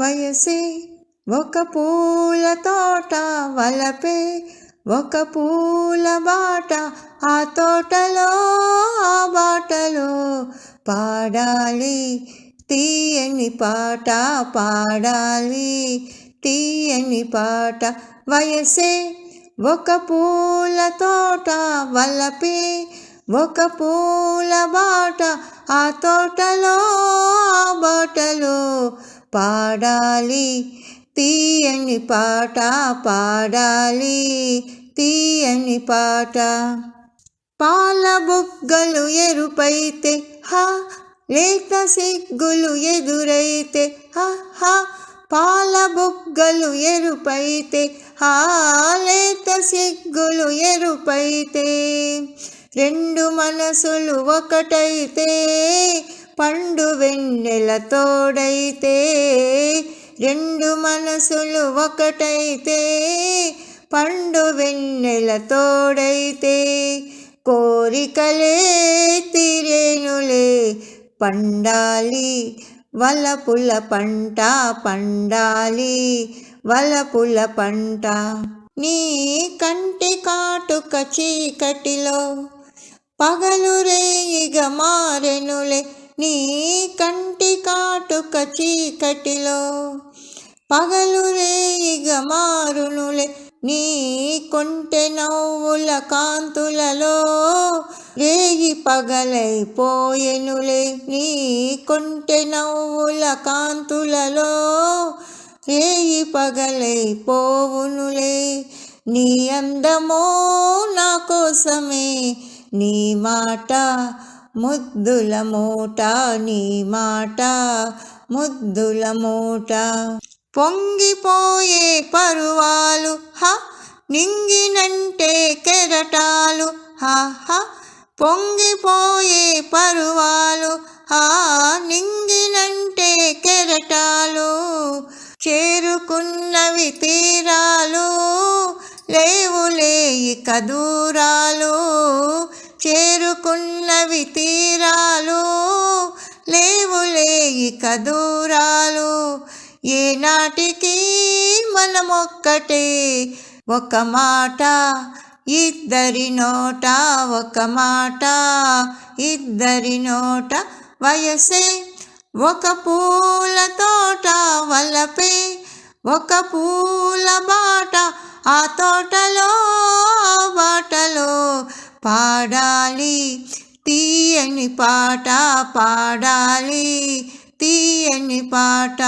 వయసే ఒక పూల తోట వలపే ఒక పూల బాట ఆ తోటలో ఆ బాటలో పాడాలి. తీయని పాట పాడాలి. తీయని పాట వయసే ఒక పూల తోట వలపే ఒక పూల బాట ఆ తోటలో ఆ బాటలో పాడాలి. తీయని పాట పాడాలి. తీయని పాట. పాల బుగ్గలు ఎరుపైతే హా లేత సిగ్గులు ఎదురైతే హా హా. పాల బుగ్గలు ఎరుపైతే హా లేత సిగ్గులు ఎరుపైతే. రెండు మనసులు ఒకటైతే పండు వెన్నెల తోడైతే రెండు మనసులు ఒకటైతే. పండు వెన్నెల తోడైతే కోరికలే తిరేనులే. పండాలి వలపుల పంట పండాలి వలపుల పంట. నీ కంటి కాటుక చీకటిలో పగలు రేయిగ మారెనులే. నీ కంటి కాటుక చీకటిలో పగలు రేయిగ మారునులే. నీ కొంటె నవ్వుల కాంతులలో రేగి పగలైపోయెనులే నీ కొంటె నవ్వుల కాంతులలో రేగి పగలైపోవునులే నీ అందమో నా కోసమే నీ మాట ముద్దుల మూట నీ మాట ముద్దుల మూట. పొంగిపోయే పరువాలు హ నింగినంటే కెరటాలు హ పొంగిపోయే పరువాలు హా నింగినంటే కెరటాలు చేరుకున్నవి తీరాలు లేవులే ఇక దూరాలు. చేరుకున్నవి తీరాలు లేవులే ఇక దూరాలు. ఏనాటికి మనమొక్కటే ఒక మాట ఇద్దరి నోట ఒక మాట ఇద్దరి నోట వయసే. ఒక పూల తోట వలపే ఒక పూల బాట ఆ తోటలో ఆ బాటలో పాడాలి. తీయని పాట పాడాలి. తీయని పాట